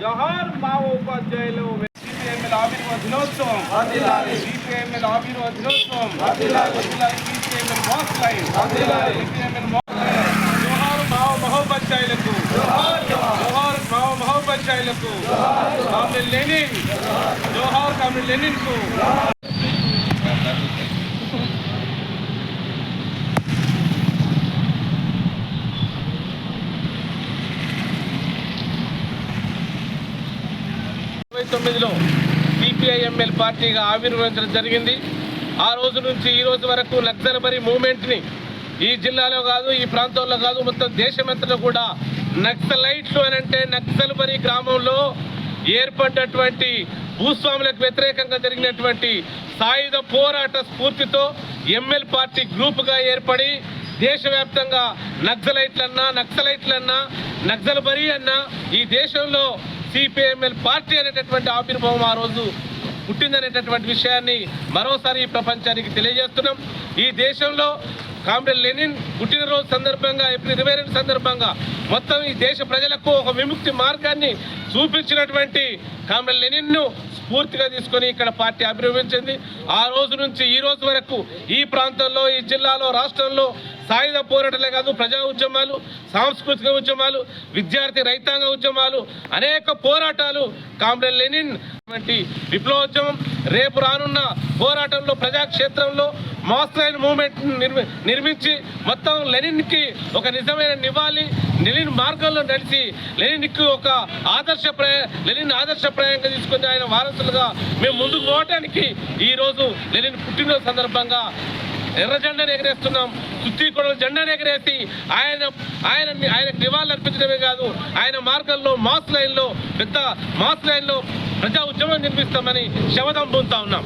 జోహార్ మా ఉపాధ్యాయులు సిపిఎంఎల్ ఆవిర్భావ దినోత్సవం. సిపిఎంఎల్ ఆవిర్భావ దినోత్సవం. CPML mass line. సిపిఎంఎల్ జోహార్ మా మహోపాధ్యాయులకు జోహార్ మా మహోపాధ్యాయులకు కామ్రేడ్ లెనిన్ జోహార్ కామ్రేడ్ లెనిన్కు ఇరవై తొమ్మిదిలో సిపిఐఎంఎల్ పార్టీగా ఆవిర్భవించడం జరిగింది. ఆ రోజు నుంచి ఈ రోజు వరకు నక్సల్బరీ మూమెంట్ని ఈ జిల్లాలో కాదు ఈ ప్రాంతంలో కాదు మొత్తం దేశమంతలో కూడా నక్సలైట్లు అని అంటే నక్సల్బరీ గ్రామంలో ఏర్పడ్డటువంటి భూస్వాములకు వ్యతిరేకంగా జరిగినటువంటి సాయుధ పోరాట స్ఫూర్తితో ఎంఎల్ పార్టీ గ్రూప్గా ఏర్పడి దేశవ్యాప్తంగా నక్సలైట్లన్నా నక్సలైట్లన్నా నక్సల్ బరీ అన్నా ఈ దేశంలో సిపిఎంఎల్ పార్టీ అనేటటువంటి ఆవిర్భావం ఆ రోజు పుట్టిందనేటటువంటి విషయాన్ని మరోసారి ప్రపంచానికి తెలియజేస్తున్నాం. ఈ దేశంలో కామ్రేడ్ లెనిన్ పుట్టినరోజు సందర్భంగా ఏప్రిల్ ఇరవై రెండు సందర్భంగా మొత్తం ఈ దేశ ప్రజలకు ఒక విముక్తి మార్గాన్ని చూపించినటువంటి కామ్రేడ్ లెనిన్ను స్ఫూర్తిగా తీసుకొని ఇక్కడ పార్టీ ఆవిర్భవించింది ఆ రోజు నుంచి ఈ రోజు వరకు ఈ ప్రాంతంలో ఈ జిల్లాలో రాష్ట్రంలో సాయుధ పోరాటాలే కాదు ప్రజా ఉద్యమాలు సాంస్కృతిక ఉద్యమాలు విద్యార్థి రైతాంగ ఉద్యమాలు అనేక పోరాటాలు కామ్రేడ్ లెనిన్ వంటి విప్లవోద్యమం రేపు రానున్న పోరాటంలో ప్రజాక్షేత్రంలో మాస్ లైన్ మూవ్మెంట్ నిర్మి నిర్మించి మొత్తం లెనిన్కి ఒక నిజమైన నివాళి లెనిన్ మార్గంలో నడిచి లెనిన్కి ఒక ఆదర్శప్రాయ లెనిన్ ఆదర్శప్రాయంగా తీసుకుని ఆయన వారసులుగా. మేము ముందుకు పోవడానికి ఈరోజు లెనిన్ పుట్టినరోజు సందర్భంగా ఎర్ర జెండాను ఎగరేస్తున్నాం సుత్తి కొడల జెండాను ఎగరేసి ఆయన ఆయన ఆయనకు నివాళులు అర్పించడమే కాదు ఆయన మార్గంలో మాస్ లైన్లో పెద్ద మాస్ లైన్లో ప్రజా ఉద్యమం నిర్మిస్తామని శవదం పొందుతా ఉన్నాం.